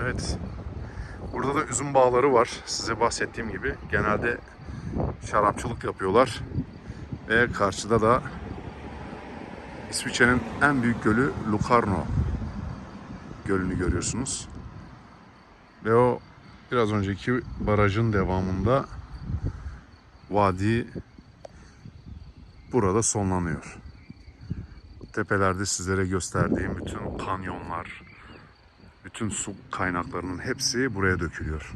Evet. Burada da üzüm bağları var. Size bahsettiğim gibi. Genelde şarapçılık yapıyorlar. Ve karşıda da İsviçre'nin en büyük gölü Lucarno gölünü görüyorsunuz. Ve o biraz önceki barajın devamında vadi burada sonlanıyor. Tepelerde sizlere gösterdiğim bütün kanyonlar, bütün su kaynaklarının hepsi buraya dökülüyor.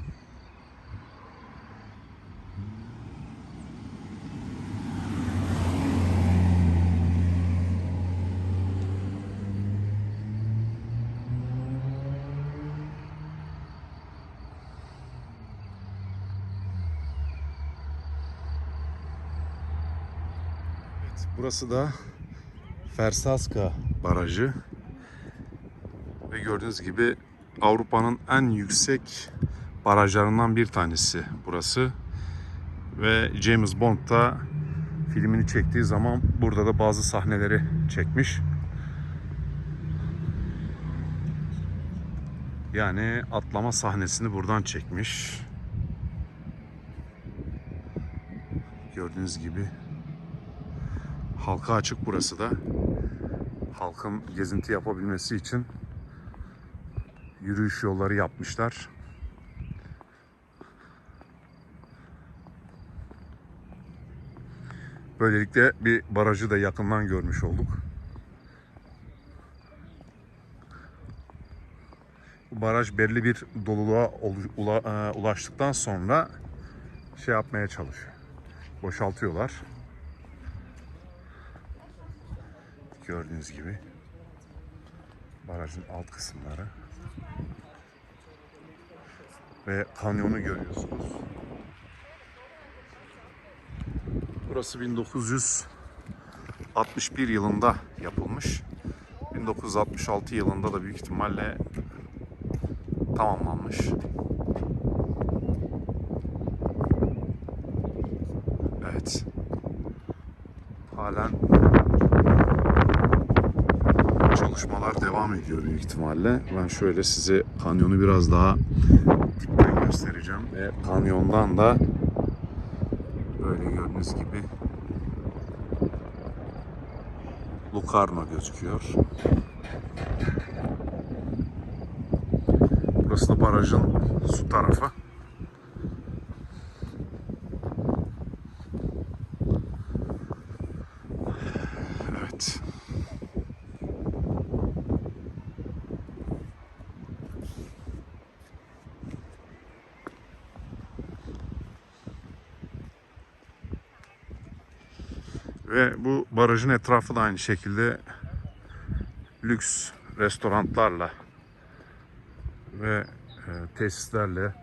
Burası da Fersaska Barajı. Ve gördüğünüz gibi Avrupa'nın en yüksek barajlarından bir tanesi burası. Ve James Bond da filmini çektiği zaman burada da bazı sahneleri çekmiş. Yani atlama sahnesini buradan çekmiş. Gördüğünüz gibi halka açık burası da. Halkın gezinti yapabilmesi için yürüyüş yolları yapmışlar. Böylelikle bir barajı da yakından görmüş olduk. Bu baraj belli bir doluluğa e, ulaştıktan sonra şey yapmaya çalışıyor. Boşaltıyorlar. Gördüğünüz gibi barajın alt kısımları ve kanyonu görüyorsunuz. Burası 1961 yılında yapılmış. 1966 yılında da büyük ihtimalle tamamlanmış. Evet. Halen çalışmalar devam ediyor büyük ihtimalle. Ben şöyle size kanyonu biraz daha dipten göstereceğim ve kanyondan da böyle gördüğünüz gibi Lucarno gözüküyor. Burası da barajın su tarafı. Evet. Ve bu barajın etrafı da aynı şekilde lüks restoranlarla ve e, tesislerle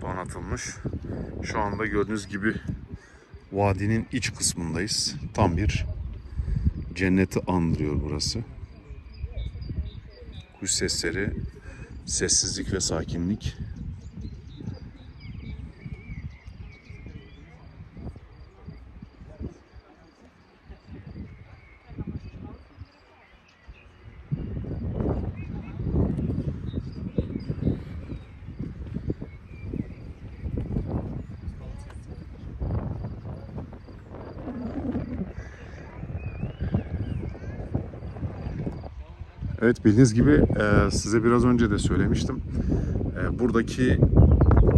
donatılmış. Şu anda gördüğünüz gibi vadinin iç kısmındayız. Tam bir cenneti andırıyor burası. Kuş sesleri, sessizlik ve sakinlik. Evet bildiğiniz gibi e, size biraz önce de söylemiştim. E, buradaki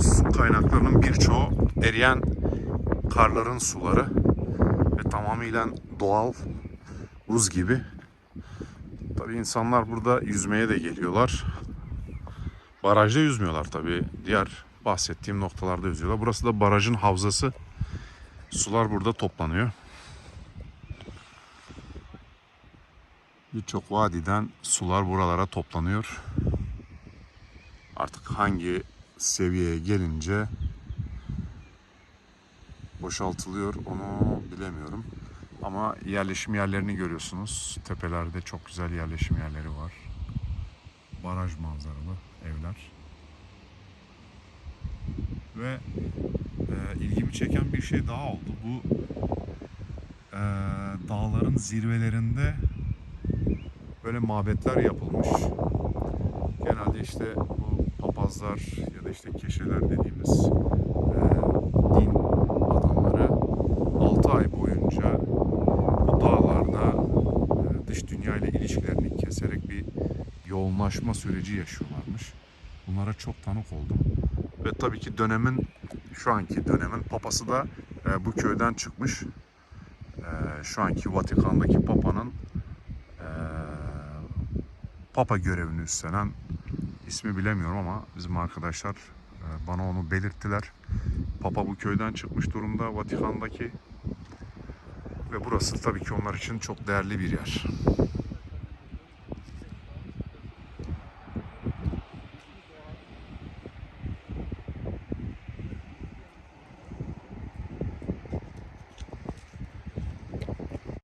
su kaynaklarının birçoğu eriyen karların suları ve tamamıyla doğal buz gibi. Tabii insanlar burada yüzmeye de geliyorlar. Barajda yüzmüyorlar tabii. Diğer bahsettiğim noktalarda yüzüyorlar. Burası da barajın havzası. Sular burada toplanıyor. Birçok vadiden sular buralara toplanıyor. Artık hangi seviyeye gelince boşaltılıyor onu bilemiyorum. Ama yerleşim yerlerini görüyorsunuz. Tepelerde çok güzel yerleşim yerleri var. Baraj manzaralı evler. Ve e, ilgimi çeken bir şey daha oldu. Bu e, dağların zirvelerinde böyle mabetler yapılmış. Genelde işte bu papazlar ya da işte keşeler dediğimiz e, din adamları 6 ay boyunca bu dağlarda e, dış dünya ile ilişkilerini keserek bir yoğunlaşma süreci yaşıyorlarmış. Bunlara çok tanık oldum. Ve tabii ki dönemin şu anki dönemin papası da e, bu köyden çıkmış. E, şu anki Vatikan'daki papanın papa görevini üstlenen ismi bilemiyorum ama bizim arkadaşlar e, bana onu belirttiler. Papa bu köyden çıkmış durumda Vatikan'daki ve burası tabii ki onlar için çok değerli bir yer.